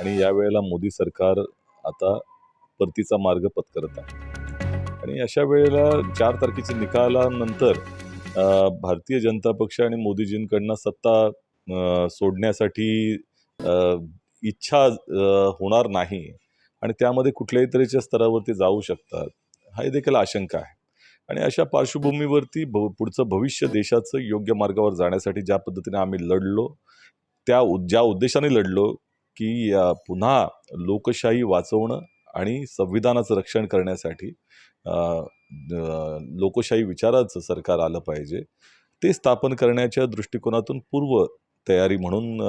आणि यावेळेला मोदी सरकार आता परतीचा मार्ग पत्करत आहे. आणि अशा वेळेला चार तारखेच्या निकालानंतर भारतीय जनता पक्ष आणि मोदीजींकडनं सत्ता सोडण्यासाठी इच्छा होणार नाही आणि त्यामध्ये कुठल्याही तऱ्हेच्या स्तरावरती जाऊ शकतात हा देखील आशंका आहे. आणि अशा पार्श्वभूमीवरती भ पुढचं भविष्य देशाचं योग्य मार्गावर जाण्यासाठी ज्या पद्धतीने आम्ही लढलो त्या उ- ज्या उद्देशाने लढलो की पुन्हा लोकशाही वाचवणं आणि संविधानाचं रक्षण करण्यासाठी लोकशाही विचाराचं सरकार आलं पाहिजे ते स्थापन करण्याच्या दृष्टिकोनातून पूर्व तयारी म्हणून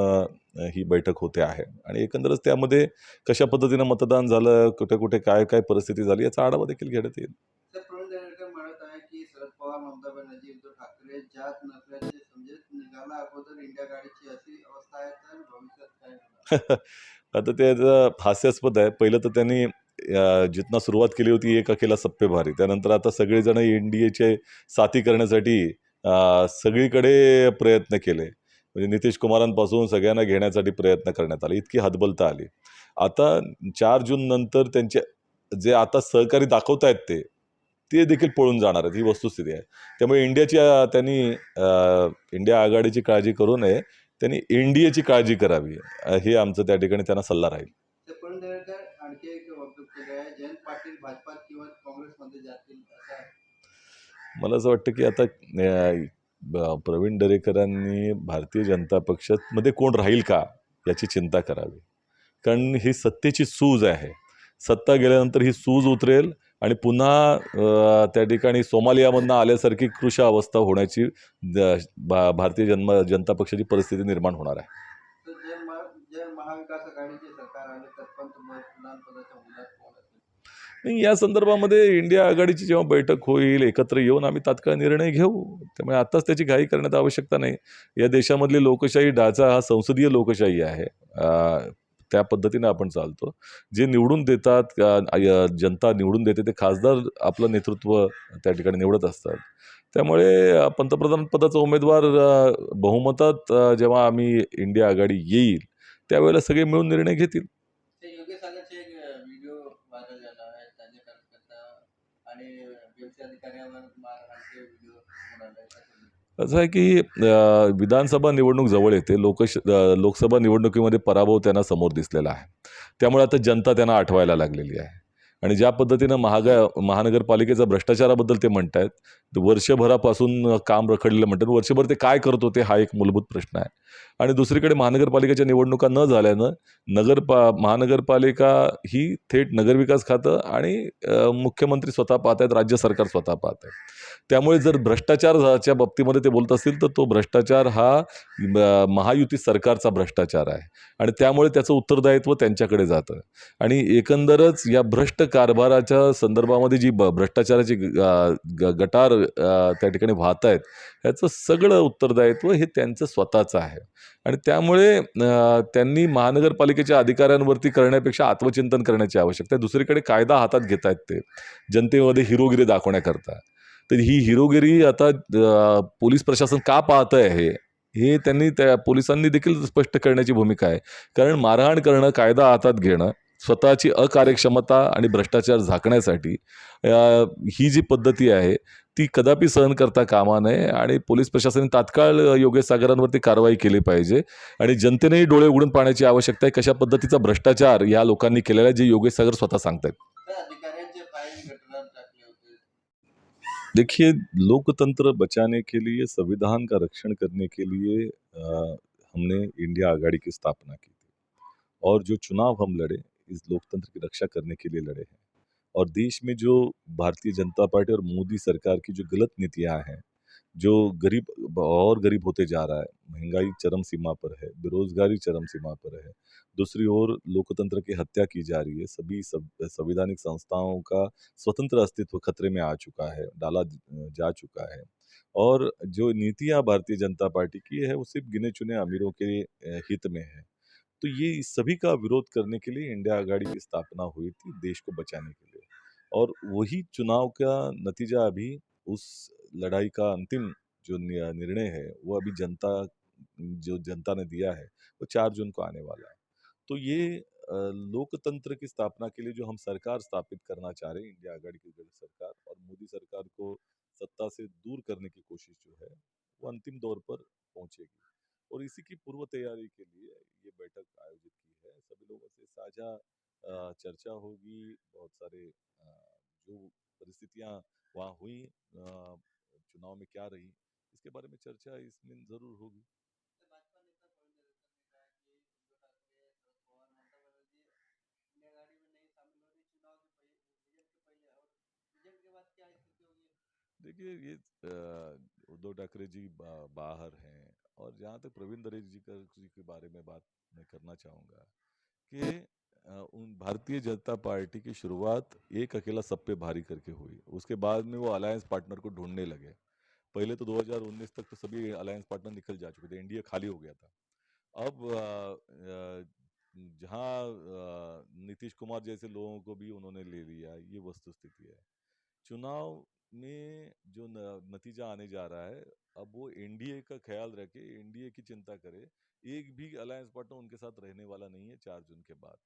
ही बैठक होते आहे. आणि एकंदरच त्यामध्ये कशा पद्धतीनं मतदान झालं कुठे कुठे काय काय परिस्थिती झाली याचा आढावा देखील घेण्यात येईल. ठाकरे आता ते हास्यास्पद आहे. पहिलं तर त्यांनी जितना सुरुवात केली होती एक अकेला सप्पे भारी. त्यानंतर आता सगळेजण एन डी एचे साथी करण्यासाठी सगळीकडे प्रयत्न केले. म्हणजे नितीश कुमारांपासून सगळ्यांना घेण्यासाठी प्रयत्न करण्यात आले. इतकी हतबलता आली. आता चार जून नंतर त्यांचे जे आता सहकारी दाखवत आहेत ते ते देखील पळून जाणार आहेत. ही वस्तुस्थिती आहे. त्यामुळे इंडियाची त्यांनी इंडिया आघाडीची काळजी करू नये. त्यांनी एन डी एची काळजी करावी. हे आमचं त्या ठिकाणी त्यांना सल्ला राहील. मला असं वाटतं की आता प्रवीण दरेकरांनी भारतीय जनता पक्षामध्ये कोण राहील का याची चिंता करावी. कारण ही सत्तेची सूज आहे. सत्ता गेल्यानंतर ही सूज उतरेल. आणि पुन्हा त्या ठिकाणी सोमालियामधनं आल्यासारखी कृश अवस्था होण्याची भा- भारतीय जन्म जनता पक्षाची परिस्थिती निर्माण होणार आहे. नाही या संदर्भामध्ये इंडिया आघाडीची जेव्हा बैठक होईल एकत्र येऊन आम्ही तात्काळ निर्णय घेऊ. त्यामुळे आत्ताच त्याची घाई करण्यात आवश्यकता नाही. या देशामधली लोकशाही ढाचा हा संसदीय लोकशाही आहे. त्या पद्धतीने आपण चालतो. जे निवडून देतात जनता निवडून देते ते खासदार आपलं नेतृत्व त्या ठिकाणी निवडत असतात. त्यामुळे पंतप्रधान पदाचा उमेदवार बहुमतात जेव्हा आम्ही इंडिया आघाडी येईल त्यावेळेला सगळे मिळून निर्णय घेतील ते योगेश सागरचे एक व्हिडिओ व्हायरल झाला आहे त्यांचे कार्यकर्ता आणि व्यवसाय अधिकाऱ्यावर मारहाणचे व्हिडिओ म्हणाले असं आहे की विधानसभा निवडणूक जवळ येते. लोकश लोकसभा निवडणुकीमध्ये पराभव त्यांना समोर दिसलेला आहे. त्यामुळे आता जनता त्यांना आठवायला लागलेली आहे. आणि ज्या पद्धतीनं महागा महानगरपालिकेचा भ्रष्टाचाराबद्दल ते म्हणत आहेत वर्षभरापासून काम रखडलेलं म्हणतात. वर्षभर ते काय करत होते हा एक मूलभूत प्रश्न आहे. आणि दुसरीकडे महानगरपालिकेच्या निवडणुका न झाल्यानं नगर पा महानगरपालिका ही थेट नगरविकास खातं आणि मुख्यमंत्री स्वतः पाहत आहेत राज्य सरकार स्वतः पाहत आहे त्यामुळे जर भ्रष्टाचाराच्या बाबतीमध्ये ते बोलत असतील तर तो भ्रष्टाचार हा महायुती सरकारचा भ्रष्टाचार आहे. आणि त्यामुळे त्याचं उत्तरदायित्व त्यांच्याकडे जातं. आणि एकंदरच या भ्रष्ट कारभाराच्या संदर्भामध्ये जी ब भ्रष्टाचाराची ग- गटार त्या ठिकाणी वाहत आहेत ह्याचं सगळं उत्तरदायित्व हे त्यांचं स्वतःचं आहे. आणि त्यामुळे त्यांनी महानगरपालिकेच्या अधिकाऱ्यांवरती करण्यापेक्षा आत्मचिंतन करण्याची आवश्यकता आहे. दुसरीकडे कायदा हातात घेत आहेत ते. जनतेमध्ये हिरोगिरी दाखवण्याकरता. तर ही हिरोगिरी आता पोलीस प्रशासन का पाहत आहे हे त्यांनी त्या पोलिसांनी देखील स्पष्ट करण्याची भूमिका आहे. कारण मारहाण करणं कायदा हातात घेणं स्वतःची अकार्यक्षमता आणि भ्रष्टाचार झाकण्यासाठी ही जी पद्धती आहे ती कदापि सहन करता कामा नये आणि पोलीस प्रशासनाने तात्काळ योगेश सागरांवरती कारवाई केली पाहिजे आणि जनतेनेही डोळे उघडून पाहण्याची आवश्यकता आहे. कशा पद्धतीचा भ्रष्टाचार या लोकांनी केलेला आहे जे योगेश सागर स्वतः सांगतायत. देखिए लोकतंत्र बचाने के लिए संविधान का रक्षण करने के लिए आ, हमने इंडिया आघाड़ी की स्थापना की थी। और जो चुनाव हम लड़े इस लोकतंत्र की रक्षा करने के लिए लड़े हैं। और देश में जो भारतीय जनता पार्टी और मोदी सरकार की जो गलत नीतियाँ हैं, जो गरीब, और गरीब होते जा रहा है, महँगाई चरम सीमा पर है, बेरोजगारी चरम सीमा पर है, दूसरी ओर लोकतंत्र की हत्या की जा रही है, सभी सब, संवैधानिक संस्थाओं का स्वतंत्र अस्तित्व खतरे में आ चुका है, डाला जा चुका है। और जो नीतियाँ भारतीय जनता पार्टी की है, वो सिर्फ़ गिने चुने अमीरों के हित में है। तो ये इस सभी का विरोध करने के लिए इंडिया आघाड़ी की स्थापना हुई थी देश को बचाने के लिए। और वही चुनाव का नतीजा अभी उस लड़ाई का अंतिम जो निर्णय है, वो अभी जनता, जो जनता ने दिया है, वो चार जून को आने वाला है। तो ये लोकतंत्र की स्थापना के लिए जो हम सरकार स्थापित करना चाह रहे हैं, इंडिया आघाड़ी की सरकार और मोदी सरकार को सत्ता से दूर करने की कोशिश जो है, वो अंतिम दौर पर पहुंचेगी। और इसी की पूर्व तैयारी के लिए ये बैठक आयोजित की है। सभी लोगों से साझा अ, चर्चा होगी बहुत सारे अ, जो परिस्थितियां वहाँ हुई अ, चुनाव में क्या रही इसके बारे में चर्चा इसमें जरूर होगी। भाजपा नेता प्रवीण दरेकर ने कहा कि उद्धव ठाकरे शरद पवार ममता बनर्जी इंडिया गाड़ी में नहीं शामिल हो रही चुनाव के पहले रिजल्ट के पहले और रिजल्ट के बाद क्या स्थिति होगी? देखिए ये अ, उद्धव ठाकरे जी बा, बाहर हैं और जहाँ तक प्रवीण दरेकर जी का, जी के बारे में बात मैं करना चाहूँगा कि उन भारतीय जनता पार्टी की शुरुआत एक अकेला सब पे भारी करके हुई। उसके बाद में वो अलायंस पार्टनर को ढूँढने लगे। पहले तो 2019 तक तो सभी अलायंस पार्टनर निकल जा चुके थे। इंडिया खाली हो गया था। अब जहाँ नीतीश कुमार जैसे लोगों को भी उन्होंने ले लिया, ये वस्तु स्थिति है। चुनाव में जो नतीजा आने जा रहा है, अब वो एनडीए का ख्याल रखे एनडीए की चिंता करे। एक भी अलायंस पार्टनर उनके साथ रहने वाला नहीं है चार जून के बाद।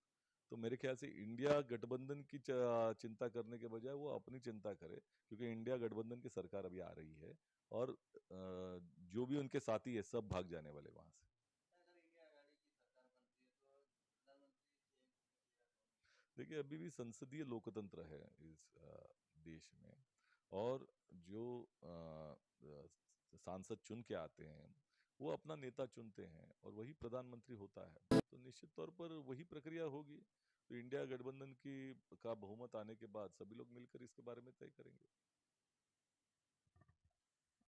तो मेरे ख्याल से इंडिया गठबंधन की चिंता करने के बजाय वो अपनी चिंता करे, क्योंकि इंडिया गठबंधन की सरकार अभी आ रही है और जो भी उनके साथी है, सब भाग जाने वाले वहाँ से। देखिए, अभी भी संसदीय लोकतंत्र है इस देश में। और जो सांसद चुन के आते हैं, वो अपना नेता चुनते हैं और वही प्रधानमंत्री होता है। तो निश्चित तौर पर वही प्रक्रिया होगी। तो इंडिया गठबंधन की, का बहुमत आने के बाद सभी लोग मिलकर इसके बारे में तय करेंगे।